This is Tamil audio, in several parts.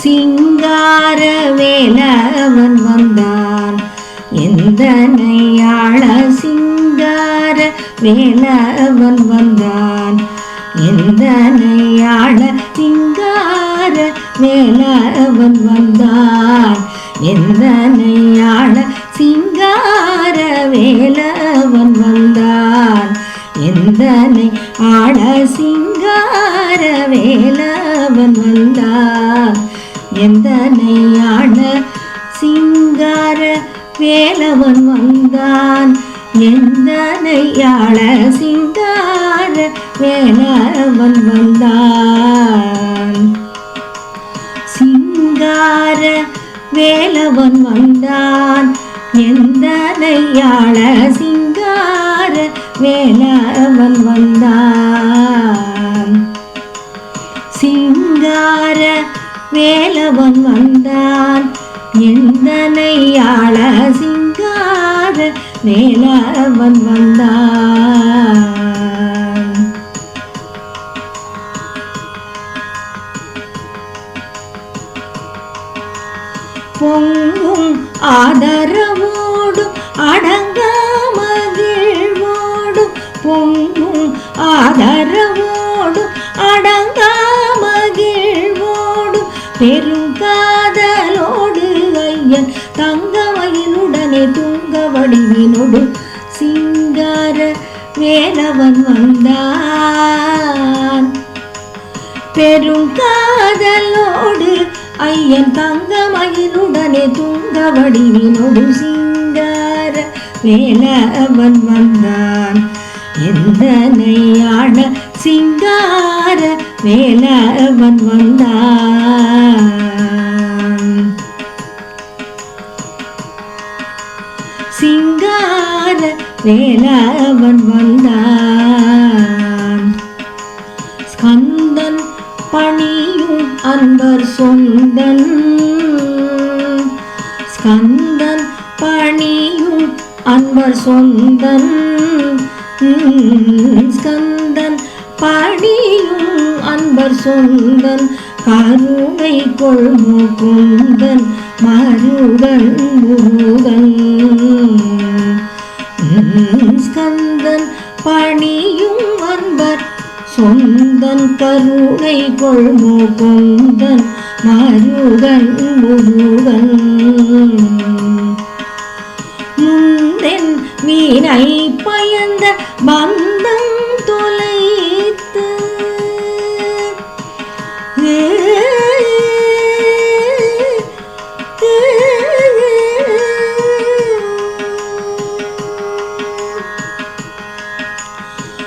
சிங்கார வேலவன் வந்தான். எந்தனையாள சிங்கார வேலவன் வந்தான். எந்தனையாள சிங்கார வேலவன் வந்தான். எந்தனையாள சிங்கார வேலவன் வந்தான். எந்தனை ஆள சிங்கார வேலவன் வந்தான். எந்தனையான சிங்கார வேலவன் வந்தான்? எந்தனை சிங்கார வேலவன் வந்தான்? சிங்கார வேலவன் வந்தான்? எந்தனையாள சிங்கார வேலவன் வந்தான்? வேலவன் வந்தான். எந்தனையாள சிங்கார வேலவன் வந்தான். பொங்கும் ஆதரவோடும் அடங்காமகிழ்வோடும் பொங்கும் ஆதரவோடும் அட பெருங்காதலோடு ஐயன் தங்கமயிலுடனே தூங்க வடிவினோடு சிங்கார வேலவன் வந்தான். பெருங்காதலோடு ஐயன் தங்கமயிலுடனே தூங்க வடிவினோடு சிங்கார வேலவன் வந்தான். எந்த எந்தனையாட சிங்கார வேலவன் வந்தான். சிங்கார வேலவன் வந்தான். ஸ்கந்தன் பணியும் அன்பர் சொந்தன். ஸ்கந்தன் பணியும் அன்பர் சொந்தன். ஸ்கந்தன் பணியும் அன்பர் சொந்தன் கருணை கொள்மு குந்தன் மருகன். முருகன் ஸ்கந்தன் பணியும் அன்பர் சொந்தன் கருணை கொள்மு கொந்தன் மருகன் முருகன். முந்தென் மீனை பயந்த பந்த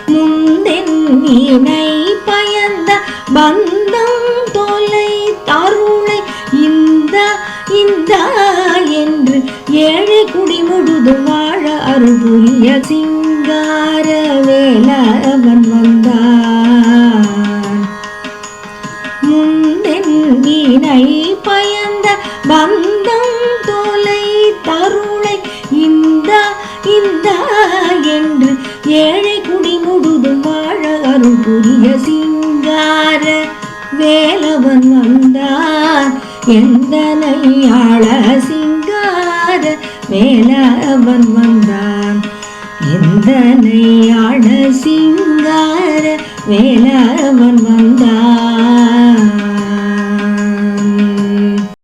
முந்தின் வீணை பயந்த பந்தம் தொலை தருளை இந்த இந்த என்று ஏழை குடி முழுதும் வாழ அருள் புரிய சிங்கார வேலவன் வந்தான் முந்தின் வீணை பயந்த பந்தம் தொலை தருளை இந்த இந்த என்று ஏழை அருள் புதிய சிங்கார வேலவன் வந்தான் எந்தனையாள சிங்கார வேலவன் வந்தான். எந்தனையாள சிங்கார வேலவன் வந்தான்.